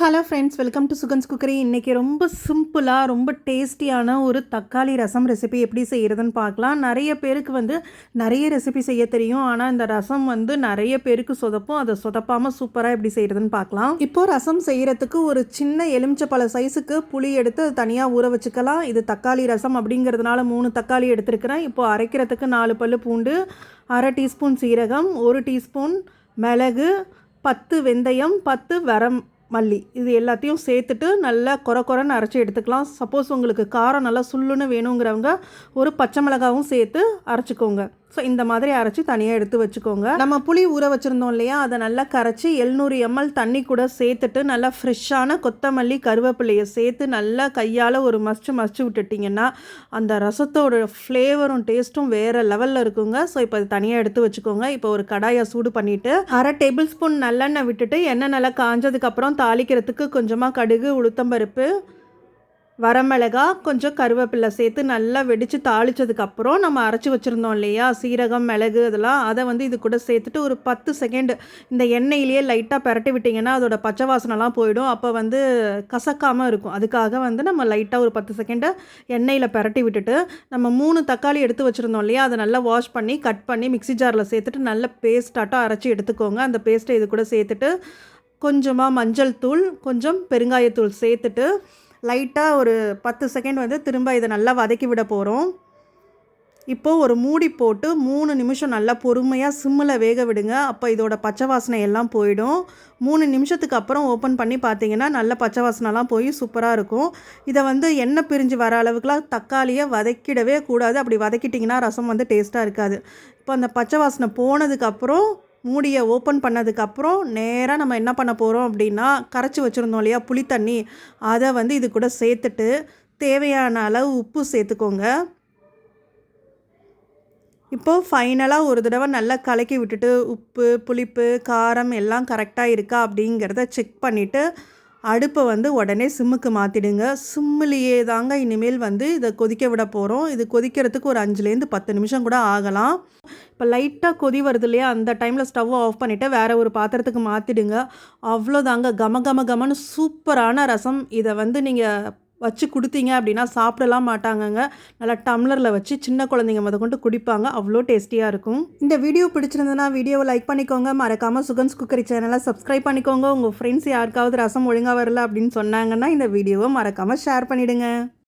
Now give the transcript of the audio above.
Hello friends welcome to Sugan's cookery இன்றைக்கி ரொம்ப சிம்பிளாக ரொம்ப டேஸ்டியான ஒரு தக்காளி ரசம் ரெசிபி எப்படி செய்கிறதுன்னு பார்க்கலாம். நிறைய பேருக்கு வந்து நிறைய ரெசிபி செய்ய தெரியும். ஆனால் இந்த ரசம் வந்து நிறைய பேருக்கு சொதப்பும். அதை சொதப்பாமல் சூப்பராக எப்படி செய்கிறதுன்னு பார்க்கலாம். இப்போது ரசம் செய்கிறதுக்கு ஒரு சின்ன எலுமிச்சப்பழ சைஸுக்கு புளி எடுத்து அது தனியாக ஊற வச்சுக்கலாம். இது தக்காளி ரசம் அப்படிங்கிறதுனால மூணு தக்காளி எடுத்துருக்கிறேன். இப்போது அரைக்கிறதுக்கு நாலு பல்லு பூண்டு அரை டீஸ்பூன் சீரகம் ஒரு டீஸ்பூன் மிளகு பத்து வெந்தயம் பத்து வரம் மல்லி. இது எல்லாத்தையும் சேர்த்துட்டு நல்லா கொர கொரன்னு அரைச்சி எடுத்துக்கலாம். சப்போஸ் உங்களுக்கு காரம் நல்லா சுள்ளுன்னு வேணுங்கிறவங்க ஒரு பச்சை மிளகாவும் சேர்த்து அரைச்சிக்கோங்க. ஸோ இந்த மாதிரி அரைச்சி தனியாக எடுத்து வச்சுக்கோங்க. நம்ம புளி ஊற வச்சுருந்தோம் இல்லையா? அதை நல்லா கரைச்சி எழுநூறு எம்எல் தண்ணி கூட சேர்த்துட்டு நல்லா ஃப்ரெஷ்ஷான கொத்தமல்லி கருவேப்பிலையை சேர்த்து நல்லா கையால் ஒரு மசிச்சு மசிச்சு விட்டுட்டிங்கன்னா அந்த ரசத்தோட ஃப்ளேவரும் டேஸ்ட்டும் வேறு லெவலில் இருக்குங்க. ஸோ இப்போ அது தனியாக எடுத்து வச்சுக்கோங்க. இப்போ ஒரு கடாயை சூடு பண்ணிவிட்டு அரை டேபிள் ஸ்பூன் நல்லெண்ணெய் விட்டுட்டு எண்ணெய் நல்லா காஞ்சதுக்கப்புறம் தாளிக்கிறதுக்கு கொஞ்சமாக கடுகு உளுத்தம்பருப்பு வரமிளகா கொஞ்சம் கருவேப்பிலை சேர்த்து நல்லா வெடித்து தாளித்ததுக்கப்புறம் நம்ம அரைச்சி வச்சுருந்தோம் இல்லையா? சீரகம் மிளகு இதெல்லாம். அதை வந்து இது கூட சேர்த்துட்டு ஒரு பத்து செகண்ட் இந்த எண்ணெயிலேயே லைட்டாக பரட்டி விட்டிங்கன்னா அதோட பச்சை வாசனைலாம் போயிடும். அப்போ வந்து கசக்காமல் இருக்கும். அதுக்காக வந்து நம்ம லைட்டாக ஒரு பத்து செகண்டை எண்ணெயில் பரட்டி விட்டுட்டு நம்ம மூணு தக்காளி எடுத்து வச்சுருந்தோம் இல்லையா? அதை நல்லா வாஷ் பண்ணி கட் பண்ணி மிக்சி ஜாரில் சேர்த்துட்டு நல்ல பேஸ்டாட்டம் அரைச்சி எடுத்துக்கோங்க. அந்த பேஸ்ட்டை இது கூட சேர்த்துட்டு கொஞ்சமாக மஞ்சள் தூள் கொஞ்சம் பெருங்காயத்தூள் சேர்த்துட்டு லைட்டாக ஒரு பத்து செகண்ட் வந்து திரும்ப இதை நல்லா வதக்கி விட போகிறோம் இப்போது ஒரு மூடி போட்டு மூணு நிமிஷம் நல்லா பொறுமையாக சிம்மில் வேக விடுங்க. அப்போ இதோட பச்சை வாசனை எல்லாம் போயிடும். மூணு நிமிஷத்துக்கு அப்புறம் ஓப்பன் பண்ணி பார்த்தீங்கன்னா நல்ல பச்சை வாசனைலாம் போய் சூப்பராக இருக்கும். இதை வந்து எண்ணெய் பிரிஞ்சு வர அளவுக்குலாம் தக்காளியை வதக்கிடவே கூடாது. அப்படி வதக்கிட்டிங்கன்னா ரசம் வந்து டேஸ்ட்டாக இருக்காது. இப்போ அந்த பச்சை வாசனை போனதுக்கப்புறம் மூடியை ஓப்பன் பண்ணதுக்கப்புறம் நேராக நம்ம என்ன பண்ண போகிறோம் அப்படின்னா கரைச்சி வச்சுருந்தோம் இல்லையா புளி தண்ணி. அதை வந்து இது கூட சேர்த்துட்டு தேவையான அளவு உப்பு சேர்த்துக்கோங்க. இப்போது ஃபைனலாக ஒரு தடவை நல்லா கலக்கி விட்டுட்டு உப்பு புளிப்பு காரம் எல்லாம் கரெக்டாக இருக்கா அப்படிங்கிறத செக் பண்ணிவிட்டு அடுப்பை வந்து உடனே சிம்முக்கு மாற்றிடுங்க சிம்மிலேயே தாங்க இனிமேல் வந்து இதை கொதிக்க விட போகிறோம் இது கொதிக்கிறதுக்கு ஒரு அஞ்சுலேருந்து பத்து நிமிஷம் கூட ஆகலாம். இப்போ லைட்டாக கொதி வருது இல்லையா? அந்த டைமில் ஸ்டவ்வை ஆஃப் பண்ணிவிட்டு வேறு ஒரு பாத்திரத்துக்கு மாற்றிடுங்க அவ்வளோதாங்க. கம கம கமன்னு சூப்பரான ரசம். இதை வந்து நீங்கள் வச்சு கொடுத்தீங்க அப்படின்னா சாப்பிடலாம் மாட்டாங்கங்க. நல்லா டம்ளரில் வச்சு சின்ன குழந்தைங்க முத கொண்டு குடிப்பாங்க. அவ்வளோ டேஸ்டியாக இருக்கும். இந்த வீடியோ பிடிச்சிருந்ததுன்னா வீடியோவை லைக் பண்ணிக்கோங்க. மறக்காமல் சுகன்ஸ் குக்கரி சேனலை சப்ஸ்கிரைப் பண்ணிக்கோங்க. உங்கள் ஃப்ரெண்ட்ஸ் யாருக்காவது ரசம் ஒழுங்காக வரல அப்படின்னு சொன்னாங்கன்னா இந்த வீடியோவை மறக்காமல் ஷேர் பண்ணிவிடுங்க